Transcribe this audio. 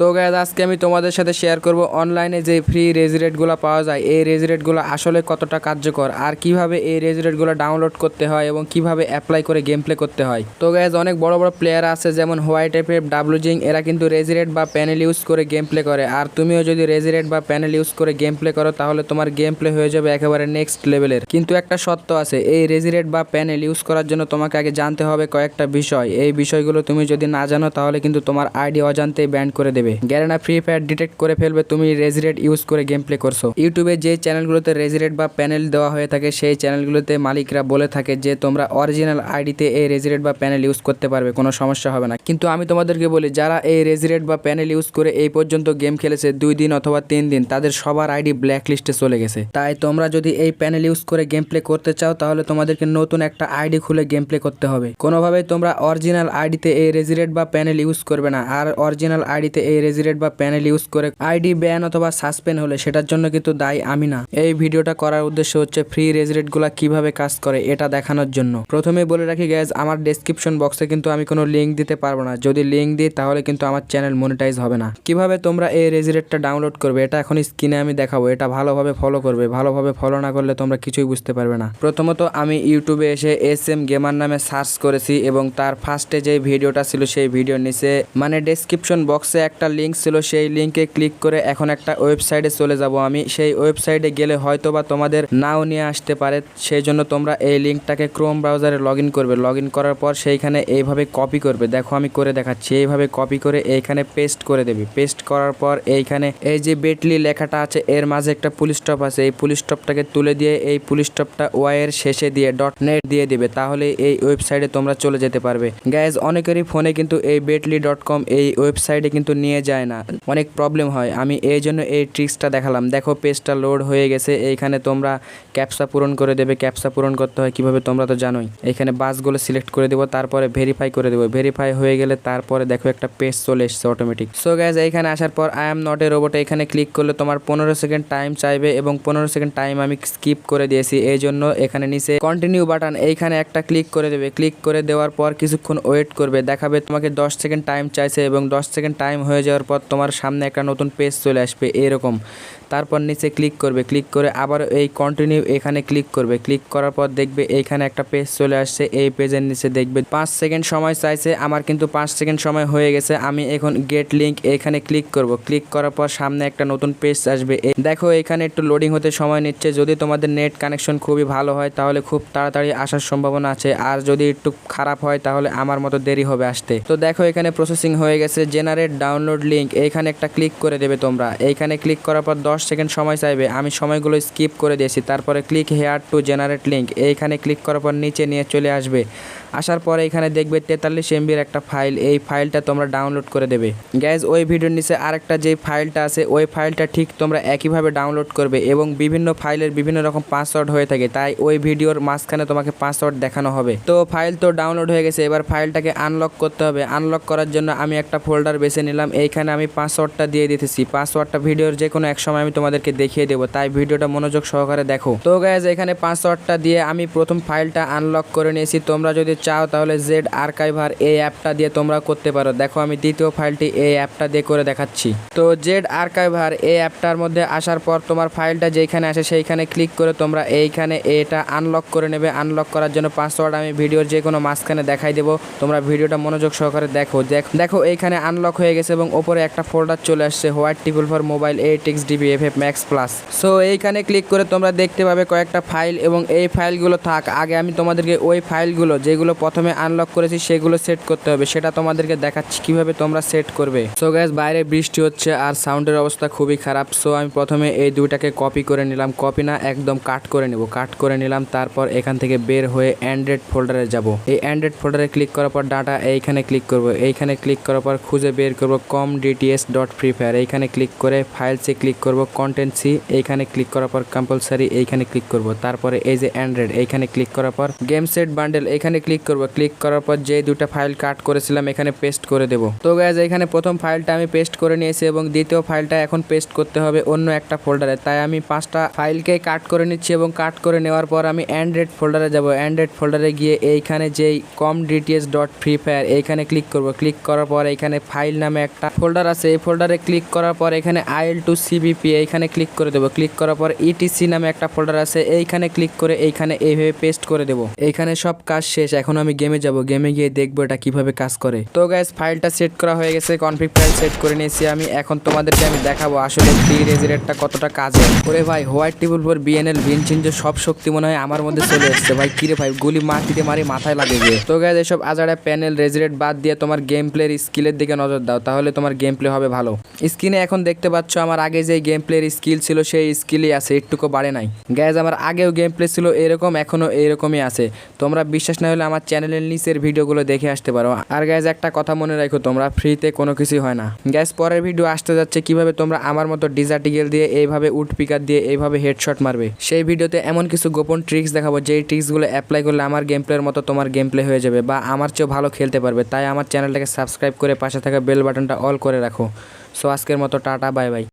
তো গ্যাস আজকে আমি তোমাদের সাথে শেয়ার করব অনলাইনে যে ফ্রি রেজিরেটগুলো পাওয়া যায়, এই রেজিরেটগুলো আসলে কতটা কার্যকর? আর কীভাবে এই রেজিরেটগুলো ডাউনলোড করতে হয় এবং কীভাবে অ্যাপ্লাই করে গেম প্লে করতে হয়? তো গ্যাস অনেক বড় বড় প্লেয়ার আছে, যেমন হোয়াইট এফ এফ ডাব্লুজিং এরা কিন্তু রেজিরেট বা প্যানেল ইউজ করে গেম প্লে করে। আর তুমিও যদি রেজিরেট বা প্যানেল ইউজ করে গেম প্লে করো, তাহলে তোমার গেম প্লে হয়ে যাবে একেবারে নেক্সট লেভেলের কিন্তু একটা সত্য আছে, এই রেজিরেট বা প্যানেল ইউজ করার জন্য তোমাকে আগে জানতে হবে কয়েকটা বিষয়। এই বিষয়গুলো তুমি যদি না জানো, তাহলে কিন্তু তোমার আইডি অজান্তেই ব্যান্ড করে দেবে। গ্যারেনা ফ্রি ফায়ার ডিটেক্ট করে ফেলবে তুমি রেজিরেট ইউজ করে গেম প্লে করছ ইউটিউবে যে চ্যানেলগুলোতে রেজিরেট বা প্যানেল দেওয়া হয়ে থাকে, সেই চ্যানেলগুলোতে মালিকরা বলে থাকে যে, তোমরা অরিজিনাল আইডিতে এই রেজিরেট বা প্যানেল ইউজ করতে পারবে, কোনো সমস্যা হবে না। কিন্তু আমি তোমাদেরকে বলি, যারা এই রেজিরেট বা প্যানেল ইউজ করে এই পর্যন্ত গেম খেলেছে, দুই দিন অথবা তিন দিন, তাদের সবার আইডি ব্ল্যাক লিস্টে চলে গেছে। তাই তোমরা যদি এই প্যানেল ইউজ করে গেম প্লে করতে চাও, তাহলে তোমাদেরকে নতুন একটা আইডি খুলে গেম প্লে করতে হবে। কোনোভাবেই তোমরা অরিজিনাল আইডিতে এই রেজিরেট বা প্যানেল ইউজ করবে না, আর অরিজিনাল আইডিতে এই রেজিরেট বা প্যানেল ইউজ করে আইডি ব্যান অথবা সাসপেন্ড হলে সেটার জন্য কিন্তু দায়ী আমি না। এই ভিডিওটা করার উদ্দেশ্য হচ্ছে ফ্রি রেজিরেটগুলা কীভাবে কাজ করে এটা দেখানোর জন্য। প্রথমে বলে রাখি গ্যাস আমার ডেসক্রিপশন বক্সে কিন্তু আমি কোনো লিঙ্ক দিতে পারব না। যদি লিঙ্ক দিই তাহলে কিন্তু আমার চ্যানেল মনিটাইজ হবে না। কীভাবে তোমরা এই রেজিরেটটা ডাউনলোড করবে এটা এখন স্ক্রিনে আমি দেখাবো। এটা ভালোভাবে ফলো করবে। ভালোভাবে ফলো না করলে তোমরা কিছুই বুঝতে পারবে না। প্রথমত আমি ইউটিউবে এসে এস এম গেমার নামে সার্চ করেছি এবং তার ফার্স্টে যে ভিডিওটা ছিল সেই ভিডিওর নিচে মানে ডেসক্রিপশন বক্সে একটা লিঙ্ক ছিল, সেই লিঙ্কে ক্লিক করে এখন একটা ওয়েবসাইটে চলে যাব আমি। সেই ওয়েবসাইটে গেলে হয়তো বা তোমাদের নাও নিয়ে আসতে পারে। সেই জন্য তোমরা এই লিঙ্কটাকে ক্রোম ব্রাউজারে লগ করবে। লগ করার পর সেইখানে এইভাবে কপি করবে। দেখো আমি করে দেখাচ্ছি। এইভাবে কপি করে এইখানে পেস্ট করে দেবে। পেস্ট করার পর এইখানে এই যে বেটলি লেখাটা আছে, এর মাঝে একটা পুলিশ স্টপ আছে। এই পুলিশ স্টপটাকে তুলে দিয়ে এই পুলিশ স্টপটা ওয়াইয়ের শেষে দিয়ে ডট নেট দিয়ে দেবে। তাহলে এই ওয়েবসাইটে তোমরা চলে যেতে পারবে। গ্যাস অনেকেরই ফোনে কিন্তু এই বেটলি ডট কম এই ওয়েবসাইটে কিন্তু নিয়ে যায় না। অনেক প্রবলেম হয়। আমি এই জন্য এই ট্রিক্সটা দেখালাম। দেখো পেজটা লোড হয়ে গেছে। এইখানে তোমরা ক্যাপসা পূরণ করে দেবে। ক্যাপসা পূরণ করতে হয় কীভাবে তোমরা তো জানোই। এখানে বাসগুলো সিলেক্ট করে দেবো, তারপরে ভেরিফাই করে দেবো। ভেরিফাই হয়ে গেলে তারপরে দেখো একটা পেজ চলে এসছে অটোমেটিক সো গ্যাস এইখানে আসার পর আই এম নট এ রোবটে এখানে ক্লিক করলে তোমার পনেরো সেকেন্ড টাইম চাইবে এবং পনেরো সেকেন্ড টাইম আমি স্কিপ করে দিয়েছি। এই জন্য এখানে নিচে কন্টিনিউ বাটন এইখানে একটা ক্লিক করে দেবে। ক্লিক করে দেওয়ার পর কিছুক্ষণ ওয়েট করবে। দেখাবে তোমাকে দশ সেকেন্ড টাইম চাইছে এবং দশ সেকেন্ড টাইম হয়ে যাওয়ার পর তোমার সামনে একটা নতুন পেজ চলে আসবে এরকম। তারপর নিচে ক্লিক করবে। ক্লিক করে আবার এই কন্টিনিউ এখানে ক্লিক করবে। ক্লিক করার পর দেখবে এইখানে একটা পেজ চলে আসছে। এই পেজের নিচে দেখবে পাঁচ সেকেন্ড সময় চাইছে। আমার কিন্তু পাঁচ সেকেন্ড সময় হয়ে গেছে। আমি এখন গেট লিঙ্ক এখানে ক্লিক করব। ক্লিক করার পর সামনে একটা নতুন পেজ আসবে। দেখো এখানে একটু লোডিং হতে সময় নিচ্ছে। যদি তোমাদের নেট কানেকশন খুবই ভালো হয়, তাহলে খুব তাড়াতাড়ি আসার সম্ভাবনা আছে। আর যদি একটু খারাপ হয়, তাহলে আমার মতো দেরি হবে আসতে। তো দেখো এখানে প্রসেসিং হয়ে গেছে। জেনারেট ডাউনলোড লিঙ্ক এইখানে একটা ক্লিক করে দেবে তোমরা। এইখানে ক্লিক করার পর দশ সেকেন্ড সময় চাইবে। আমি সময়গুলো স্কিপ করে দিয়েছি। তারপরে click here to generate link এইখানে ক্লিক করার পর নিচে নিয়ে চলে আসবে। আসার পরে এখানে দেখবে তেতাল্লিশ এমবির একটা ফাইল এই ফাইলটা তোমরা ডাউনলোড করে দেবে। গ্যাস ওই ভিডিওর নিচে আরেকটা যে ফাইলটা আছে, ওই ফাইলটা ঠিক তোমরা একইভাবে ডাউনলোড করবে এবং বিভিন্ন ফাইলের বিভিন্ন রকম পাসওয়ার্ড হয়ে থাকে। তাই ওই ভিডিওর মাঝখানে তোমাকে পাসওয়ার্ড দেখানো হবে। তো ফাইল তো ডাউনলোড হয়ে গেছে, এবার ফাইলটাকে আনলক করতে হবে। আনলক করার জন্য আমি একটা ফোল্ডার বেছে নিলাম। এইখানে আমি পাসওয়ার্ডটা দিয়ে দিতেছি। পাসওয়ার্ডটা ভিডিওর যে কোনো এক সময় আমি তোমাদেরকে দেখিয়ে দেবো। তাই ভিডিওটা মনোযোগ সহকারে দেখো। তো গ্যাস এখানে পাসওয়ার্ডটা দিয়ে আমি প্রথম ফাইলটা আনলক করে নিয়েছি। তোমরা যদি চাও তাহলে জেড আর্কাইভার এই অ্যাপটা দিয়ে তোমরা করতে পারো। দেখো, আমি দ্বিতীয় ফাইলটি এই অ্যাপটা দিয়ে করে দেখাচ্ছি। তো জেড আর্কাইভার এই অ্যাপটার মধ্যে আসার পর তোমার ফাইলটা যেখানে আসে সেইখানে ক্লিক করে তোমরা এইখানে এটা আনলক করে নেবে। আনলক করার জন্য পাসওয়ার্ড আমি ভিডিওর যে কোনো মাঝখানে দেখাই দেবো। তোমরা ভিডিওটা মনোযোগ সহকারে দেখো। দেখ দেখো, এইখানে আনলক হয়ে গেছে এবং ওপরে একটা ফোল্ডার চলে আসছে white টিপুল for mobile eight X DB F F Max plus so এইখানে ক্লিক করে তোমরা দেখতে পাবে কয়েকটা ফাইল এবং এই ফাইলগুলো থাক। আগে আমি তোমাদেরকে ওই ফাইলগুলো যেগুলো প্রথমে আনলক করেছি, সেগুলো সেট করতে হবে। সেটা তোমাদেরকে দেখাচ্ছি কীভাবে তোমরা সেট করবে। সো গ্যাস বাইরে বৃষ্টি হচ্ছে আর সাউন্ডের অবস্থা খুবই খারাপ। সো আমি প্রথমে এই দুইটাকে কপি করে নিলাম। কপি না, একদম কাট করে নেব। কাট করে নিলাম, তারপর এখান থেকে বের হয়ে অ্যান্ড্রয়েড ফোল্ডারে যাব। এই অ্যান্ড্রয়েড ফোল্ডারে ক্লিক করার পর ডাটা এইখানে ক্লিক করব। এইখানে ক্লিক করার পর খুঁজে বের করব com DTS dot Free Fire এইখানে ক্লিক করে ফাইলসে ক্লিক করব কন্টেন্ট সি এইখানে ক্লিক করার পর কম্পালসারি এইখানে ক্লিক করব। তারপরে এই যে অ্যান্ড্রয়েড এইখানে ক্লিক করার পর গেম সেট বান্ডেল এখানে ক্লিক ক্লিক করব। ক্লিক করার পর যে দুটো ফাইল কাট করেছিলাম, এখানে পেস্ট করে দেব। তো গ্যাস এখানে প্রথম ফাইলটা আমি পেস্ট করে নিয়েছি এবং দ্বিতীয় ফাইলটা এখন পেস্ট করতে হবে অন্য একটা ফোল্ডারে তাই আমি পাঁচটা ফাইলকে কাট করে নিচ্ছি এবং কাট করে নেওয়ার পর আমি অ্যান্ড্রয়েড ফোল্ডারে যাব। অ্যান্ড্রয়েড ফোল্ডারে গিয়ে এইখানে যেই com DTS dot Free Fire এইখানে ক্লিক করব। ক্লিক করার পর এখানে ফাইল নামে একটা ফোল্ডার আছে। এই ফোল্ডারে ক্লিক করার পর এখানে আইএল টু সিবিপি এইখানে ক্লিক করে দেবো। ক্লিক করার পর ইটিসি নামে একটা ফোল্ডার আছে। এইখানে ক্লিক করে এইখানে এইভাবে পেস্ট করে দেবো। এইখানে সব কাজ শেষ। এখন আমি গেমে যাব। গেমে গিয়ে দেখব এটা কীভাবে কাজ করে। তো গ্যাস ফাইলটা সেট করা হয়ে গেছে। কনফিগ ফাইল সেট করে নিয়েছি আমি। এখন তোমাদেরকে আমি দেখাবো আসলে ফ্রি রেজিরেটটা কতটা কাজে। ওরে ভাই হোয়াইট টেবিল ফর বিএনএল ভিনচিঞ্জ সব শক্তি মনে হয় আমার মধ্যে চলে এসছে। ভাই কিরে ভাই, গুলি মাটিতে মারি মাথায় লাগে গিয়ে। তো গ্যাস এসব আজাড়া প্যানেল রেজিরেট বাদ দিয়ে তোমার গেম প্লের স্কিলের দিকে নজর দাও, তাহলে তোমার গেম প্লে হবে ভালো। স্ক্রিনে এখন দেখতে পাচ্ছ আমার আগে যে গেম প্লের স্কিল ছিল, সেই স্কিলই আছে, একটুকু বাড়ে নাই। গ্যাস আমার আগেও গেম প্লে ছিল, এরকম এখনও এরকমই আছে। তোমরা বিশ্বাস না হলে আমার চ্যানেলের নিচের ভিডিওগুলো দেখে আসতে পারো। আর গ্যাস একটা কথা মনে রাখো, তোমরা ফ্রিতে কোনো কিছুই হয় না। গ্যাস পরের ভিডিও আসতে যাচ্ছে কীভাবে তোমরা আমার মতো ডিজার্টিগেল দিয়ে, এইভাবে উড পিকার দিয়ে, এইভাবে হেডশট মারবে। সেই ভিডিওতে এমন কিছু গোপন ট্রিক্স দেখাবো, যেই ট্রিক্সগুলো অ্যাপ্লাই করলে আমার গেম প্লের মতো তোমার গেম প্লে হয়ে যাবে বা আমার চেয়েও ভালো খেলতে পারবে। তাই আমার চ্যানেলটাকে সাবস্ক্রাইব করে পাশে থাকা বেল বাটনটা অল করে রাখো। সো আজকের মতো, টাটা বাই বাই